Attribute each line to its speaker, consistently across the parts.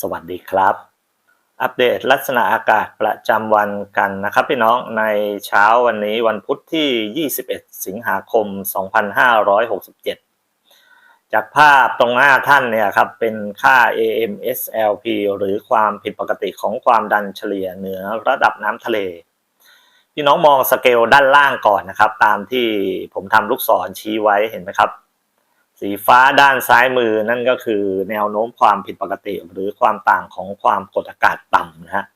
Speaker 1: สวัสดีครับ อัปเดตลักษณะอากาศประจำวันกันนะครับพี่น้องในเช้าวันนี้วันพุธที่ 21 สิงหาคม 2567 จากภาพตรงหน้าท่านเนี่ยครับเป็นค่า AMSLP หรือความผิดปกติของความดันเฉลี่ยเหนือระดับน้ำทะเลพี่น้องมองสเกลด้านล่างก่อนนะครับ ตามที่ผมทำลูกศรชี้ไว้เห็นไหมครับ สีฟ้าด้านซ้ายมือนั่นก็คือแนวโน้มความผิดปกติ หรือความต่างของความกดอากาศต่ำนะฮะ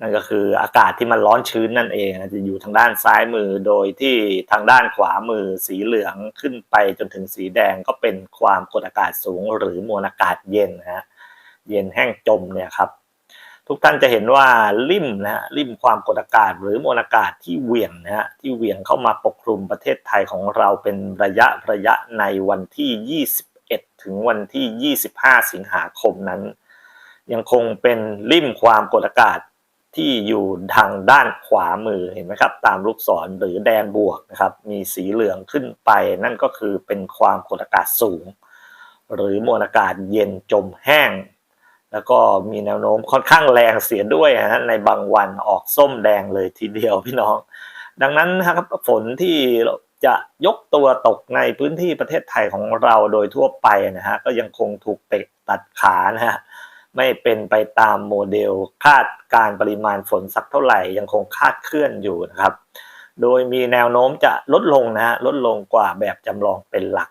Speaker 1: นั่นก็คืออากาศที่มันร้อนชื้นนั่นเองจะอยู่ทางด้านซ้ายมือโดยที่ทางด้านขวามือสีเหลืองขึ้นไปจนถึงสีแดงก็เป็นความกดอากาศสูงหรือมวลอากาศเย็นนะฮะเย็นแห้งจมเนี่ยครับ ทุกท่านจะเห็นว่าริมนะฮะริมความกดอากาศ หรือมวลอากาศที่เวียงนะฮะที่เวียงเข้ามาปกคลุมประเทศไทยของเราเป็นระยะระยะในวันที่ 21 ถึงวันที่ 25 สิงหาคมนั้น ยังคงเป็นริมความกดอากาศที่อยู่ทางด้านขวามือเห็นไหมครับ ตามลูกศรหรือแดนบวกนะครับ มีสีเหลืองขึ้นไป นั่นก็คือเป็นความกดอากาศสูง หรือมวลอากาศเย็นจมแห้ง แล้วก็มีแนวโน้มค่อนข้างแรงเสียด้วยนะฮะในบางวันออกส้มแดงเลยทีเดียวพี่น้อง ดังนั้นนะครับฝนที่จะยกตัวตกในพื้นที่ประเทศไทยของเราโดยทั่วไปนะฮะก็ยังคงถูกเตะตัดขานะฮะไม่เป็นไปตามโมเดลคาดการปริมาณฝนสักเท่าไหร่ยังคงคาดเคลื่อนอยู่นะครับ โดยมีแนวโน้มจะลดลงนะฮะลดลงกว่าแบบจำลองเป็นหลัก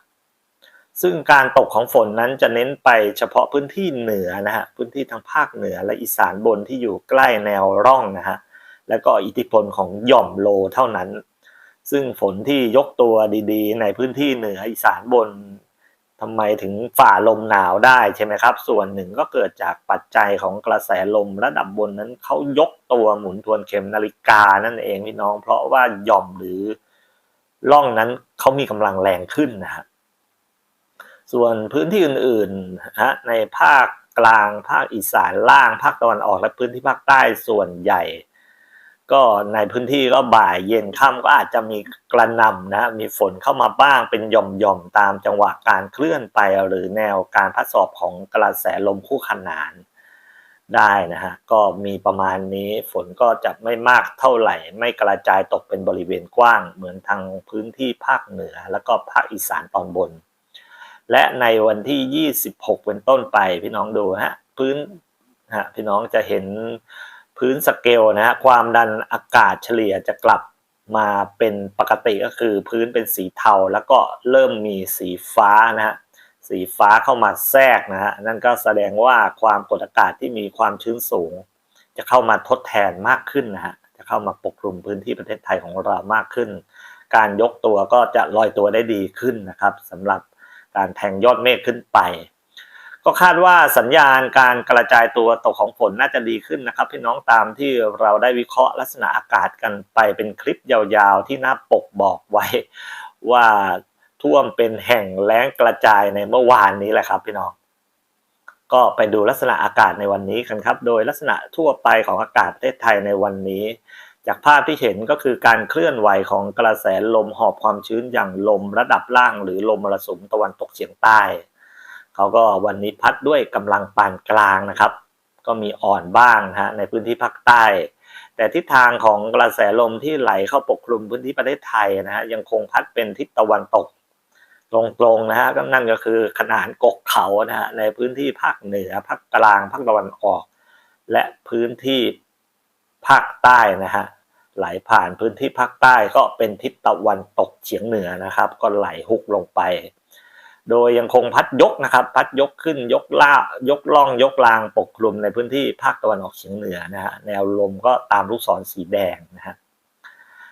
Speaker 1: ซึ่งการตกของฝนนั้นจะเน้นไปเฉพาะพื้นที่เหนือนะฮะพื้นที่ทางภาคเหนือและอีสานบนที่อยู่ใกล้แนวร่องนะฮะแล้วก็อิทธิพลของหย่อมโลเท่านั้น ซึ่งฝนที่ยกตัวดีๆ ในพื้นที่เหนืออีสานบนทำไมถึงฝ่าลมหนาวได้ใช่ไหมครับ ส่วนหนึ่งก็เกิดจากปัจจัยของกระแสลมระดับบนนั้นเขายกตัวหมุนทวนเข็มนาฬิกานั่นเองพี่น้อง เพราะว่าหย่อมหรือร่องนั้นเขามีกำลังแรงขึ้นนะฮะ ส่วนพื้นที่อื่นๆฮะในภาคกลางภาคอีสานล่างภาคตะวันออกและพื้นที่ภาคใต้ส่วนใหญ่ ก็ในพื้นที่ก็บ่ายเย็นค่ำก็อาจจะมีกระหน่ำนะมีฝนเข้ามาบ้างเป็นหย่อมๆตามจังหวะการเคลื่อนไปหรือแนวการพัดสอบของกระแสลมคู่ขนานได้นะฮะก็มีประมาณนี้ฝนก็จะไม่มากเท่าไหร่ ไม่กระจายตกเป็นบริเวณกว้าง เหมือนทางพื้นที่ภาคเหนือ แล้วก็ภาคอีสานตอนบน และในวันที่ 26 เป็นต้นไปพี่น้องดูฮะพื้นฮะพี่น้องจะเห็นพื้นสเกลนะฮะความดันอากาศเฉลี่ยจะกลับมาเป็นปกติก็คือพื้นเป็นสีเทาแล้วก็เริ่มมีสีฟ้านะฮะสีฟ้าเข้ามาแทรกนะฮะนั่นก็แสดงว่าความกดอากาศที่มีความชื้นสูง จะเข้ามาทดแทนมากขึ้นนะฮะจะเข้ามาปกคลุมพื้นที่ประเทศไทยของเรามากขึ้น การยกตัวก็จะลอยตัวได้ดีขึ้นนะครับสำหรับ การแทงยอดเมฆขึ้นไป ก็คาดว่าสัญญาณการกระจายตัวตกของฝนน่าจะดีขึ้นนะครับพี่น้องตามที่เราได้วิเคราะห์ลักษณะอากาศกันไปเป็นคลิปยาวๆ ที่หน้าปกบอกไว้ว่าท่วมเป็นแห่งแล้งกระจายในเมื่อวานนี้แหละครับพี่น้องก็ไปดูลักษณะอากาศในวันนี้กันครับ โดยลักษณะทั่วไปของอากาศประเทศไทยในวันนี้ จากภาพที่เห็นก็คือการเคลื่อนไหวของกระแสลมหอบความชื้นอย่างลมระดับล่าง หรือลมมรสุมตะวันตกเฉียงใต้เขาก็วันนี้พัดด้วยกำลังปานกลางนะครับ ก็มีอ่อนบ้างนะฮะในพื้นที่ภาคใต้ แต่ทิศทางของกระแสลมที่ไหลเข้าปกคลุมพื้นที่ประเทศไทยนะฮะยังคงพัดเป็นทิศตะวันตกตรงๆนะฮะก็นั่นก็คือขนานกกเขานะฮะในพื้นที่ภาคเหนือภาคกลางภาคตะวันออก และพื้นที่ ภาคใต้นะฮะไหลผ่านพื้นที่ภาคใต้ก็เป็นทิศตะวันตกเฉียงเหนือนะครับ ก็ไหลฮุกลงไป โดยยังคงพัดยกนะครับ พัดยกขึ้นยกล่ายกล่องยกลางปกคลุมในพื้นที่ภาคตะวันออกเฉียงเหนือนะฮะแนวลมก็ตามลูกศรสีแดงนะฮะ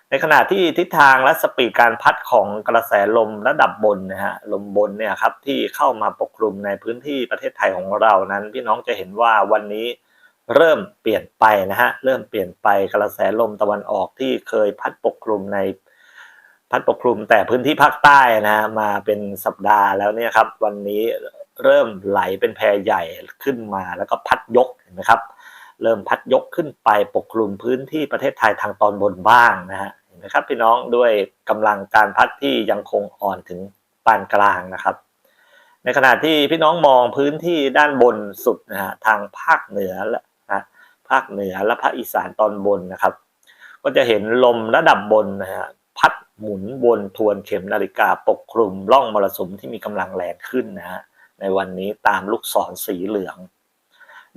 Speaker 1: ในขณะที่ทิศทางและสปีดการพัดของกระแสลมระดับบนนะฮะลมบนเนี่ยครับที่เข้ามาปกคลุมในพื้นที่ประเทศไทยของเรานั้น พี่น้องจะเห็นว่าวันนี้ เริ่มเปลี่ยนไปนะฮะเริ่มเปลี่ยนไปกระแสลมตะวันออกที่เคยพัดปกคลุมในพัดปกคลุมแต่พื้นที่ภาคใต้นะฮะมาเป็นสัปดาห์แล้วเนี่ยครับ วันนี้เริ่มไหลเป็นแพรใหญ่ขึ้นมาแล้วก็พัดยกเห็นไหมครับ เริ่มพัดยกขึ้นไปปกคลุมพื้นที่ประเทศไทยทางตอนบนบ้างนะฮะเห็นไหมครับพี่น้องด้วยกำลังการพัดที่ยังคงอ่อนถึงปานกลางนะครับ ในขณะที่พี่น้องมองพื้นที่ด้านบนสุดนะฮะทางภาคเหนือและาคเหนือและภาคอีสานตอนบนนะครับ ก็จะเห็นลมระดับบนนะฮะพัดหมุนวนทวนเข็มนาฬิกาปกคลุมร่องมรสุมที่มีกำลังแรงขึ้นนะฮะในวันนี้ตามลูกศรสีเหลือง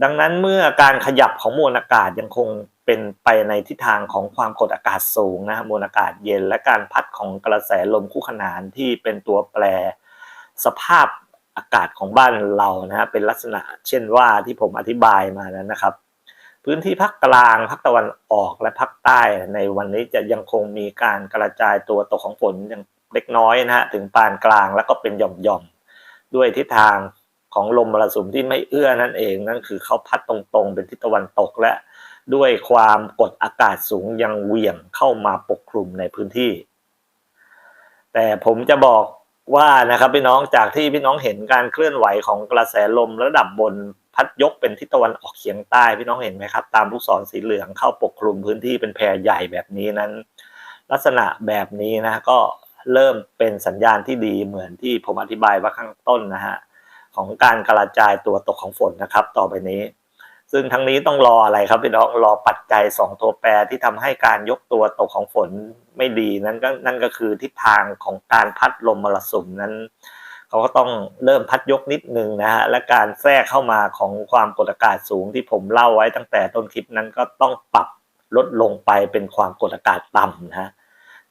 Speaker 1: ดังนั้นเมื่อการขยับของมวลอากาศยังคงเป็นไปในทิศทางของความกดอากาศสูงนะฮะมวลอากาศเย็นและการพัดของกระแสลมคู่ขนานที่เป็นตัวแปรสภาพอากาศของบ้านเรานะฮะเป็นลักษณะเช่นว่าที่ผมอธิบายมานั้นนะครับ พื้นที่ภาคกลางภาคตะวันออกและภาคใต้ในวันนี้จะยังคงมีการกระจายตัวตกของฝนอย่างเล็กน้อยนะฮะถึงปานกลางแล้วก็เป็นหย่อมๆด้วยทิศทางของลมมรสุมที่ไม่เอื้อนั่นเองนั่นคือเขาพัดตรงๆ เป็นทิศตะวันตกและ ด้วยความกดอากาศสูงยังเหวี่ยงเข้ามาปกคลุมในพื้นที่ แต่ผมจะบอกว่านะครับพี่น้องจากที่พี่น้องเห็นการเคลื่อนไหวของกระแสลมระดับบน พัดยกเป็นทิศตะวันออกเฉียงใต้พี่น้องเห็นไหมครับ ตามลูกศรสีเหลืองเข้าปกคลุมพื้นที่เป็นแพรใหญ่แบบนี้นั้น ลักษณะแบบนี้นะก็เริ่มเป็นสัญญาณที่ดีเหมือนที่ผมอธิบายว่าข้างต้นนะฮะของการกระจายตัวตกของฝนนะครับ ต่อไปนี้ ซึ่งทั้งนี้ต้องรออะไรครับพี่น้องรอปัจจัย 2 ตัวแปรที่ทำให้การยกตัวตกของฝนไม่ดีนั้นก็นั่นก็คือทิศทางของการพัดลมมรสุมนั้น เขาก็ต้องเริ่มพัดยกนิดนึงนะฮะและการแทรกเข้ามาของความกดอากาศสูงที่ผมเล่าไว้ตั้งแต่ต้นคลิปนั้นก็ต้องปรับลดลงไปเป็นความกดอากาศต่ำนะ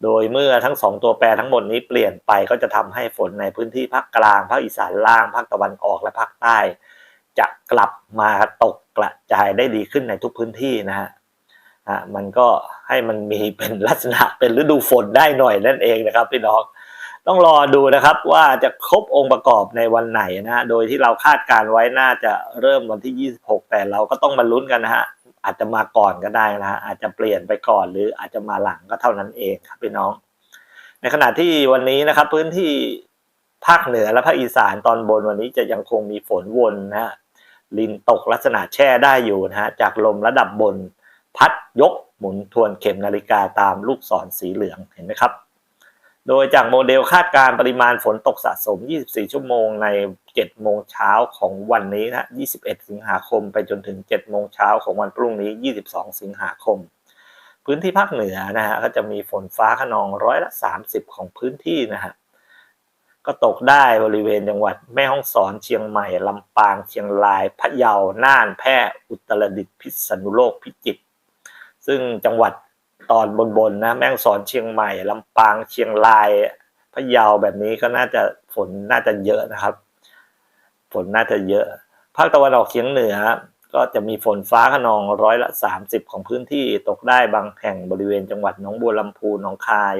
Speaker 1: โดยเมื่อทั้งสองตัวแปรทั้งหมดนี้เปลี่ยนไปก็จะทำให้ฝนในพื้นที่ภาคกลางภาคอีสานล่างภาคตะวันออกและภาคใต้ จะกลับมาตกกระจายได้ดีขึ้นในทุกพื้นที่นะฮะอะมันก็ให้มันมีเป็นลักษณะเป็นฤดูฝนได้หน่อยนั่นเองนะครับพี่น้อง ต้องรอดูนะครับว่าจะครบองค์ประกอบในวันไหนนะโดยที่เราคาดการไว้น่าจะเริ่มวันที่ 26 แต่เราก็ต้องมาลุ้นกันนะฮะอาจจะมาก่อนก็ได้นะฮะอาจจะเปลี่ยนไปก่อนหรืออาจจะมาหลังก็เท่านั้นเองครับพี่น้อง ในขณะที่วันนี้นะครับพื้นที่ภาคเหนือและภาคอีสานตอนบนวันนี้จะยังคงมีฝนวนนะฮะลินตกลักษณะแช่ได้อยู่นะฮะจากลมระดับบน พัดยกหมุนทวนเข็มนาฬิกาตามลูกศรสีเหลืองเห็นไหมครับ โดยจากโมเดลคาดการปริมาณฝนตกสะสม 24 ชั่วโมงใน 7 โมงเช้าของวันนี้นะ 21 สิงหาคม ไปจนถึง 7 โมงเช้าของวันพรุ่งนี้ 22 สิงหาคม พื้นที่ภาคเหนือนะฮะก็จะมีฝนฟ้าขนองร้อยละ 30 ของพื้นที่นะฮะ ก็ตกได้บริเวณจังหวัดแม่ฮ่องสอน เชียงใหม่ ลำปาง เชียงราย พะเยา น่าน แพร่ อุตรดิตถ์ พิษณุโลก พิจิตร ซึ่งจังหวัด ตอนบนๆนะ แม่งสอนเชียงใหม่ลำปางเชียงรายพะเยาแบบนี้ก็น่าจะฝนน่าจะเยอะนะครับ ฝนน่าจะเยอะ ภาคตะวันออกเฉียงเหนือ ก็จะมีฝนฟ้าขนองร้อยละ 30 ของพื้นที่ตกได้บางแห่งบริเวณจังหวัดหนองบัวลำพูหนองคาย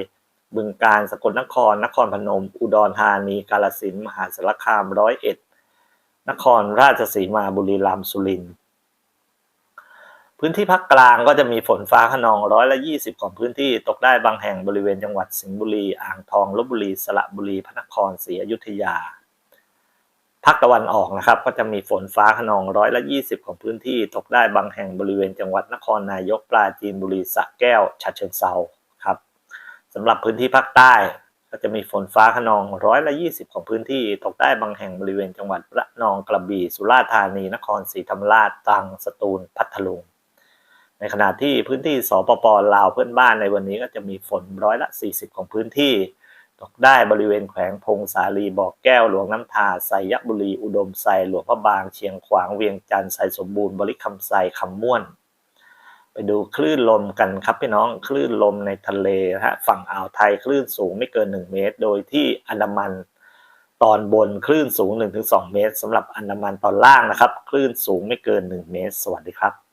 Speaker 1: บึงกาฬสกลนคร นครพนม อุดรธานี กาฬสินธุ์มหาสารคามร้อยเอ็ดนครราชสีมาบุรีรัมย์สุรินทร์ พื้นที่ภาคกลางก็จะมีฝนฟ้าขนองร้อยละยี่สิบของพื้นที่ตกได้บางแห่งบริเวณจังหวัดสิงห์บุรี อ่างทองลบบุรี สระบุรีพระนครศรีอยุธยาภาคตะวันออกนะครับก็จะมีฝนฟ้าขนองร้อยละยี่สิบของพื้นที่ตกได้บางแห่งบริเวณจังหวัดนครนายกปราจีนบุรีสระแก้วฉะเชิงเทราครับสำหรับพื้นที่ภาคใต้ก็จะมีฝนฟ้าขนองร้อยละยี่สิบของพื้นที่ตกได้บางแห่งบริเวณจังหวัดระนองกระบี่สุราษฎร์ธานีนครศรีธรรมราชตรังสตูลพัทลุง ในขณะที่พื้นที่สปปลาวเพื่อนบ้านในวันนี้ก็จะมีฝนร้อยละ 40 ของพื้นที่ ตกได้บริเวณแขวงพงสาลีบ่อแก้วหลวงน้ำทาไซยบุรี อุดมไซหลวงพระบางเชียงขวางเวียงจันทร์ไซสมบูรณ์บริคำไซคำม่วน ไปดูคลื่นลมกันครับพี่น้องคลื่นลมในทะเลนะฮะฝั่งอ่าวไทยคลื่นสูงไม่เกิน 1 เมตร โดยที่อันดามันตอนบนคลื่นสูง 1-2 เมตรสำหรับอันดามันตอนล่างนะครับ คลื่นสูงไม่เกิน 1 เมตร สวัสดีครับ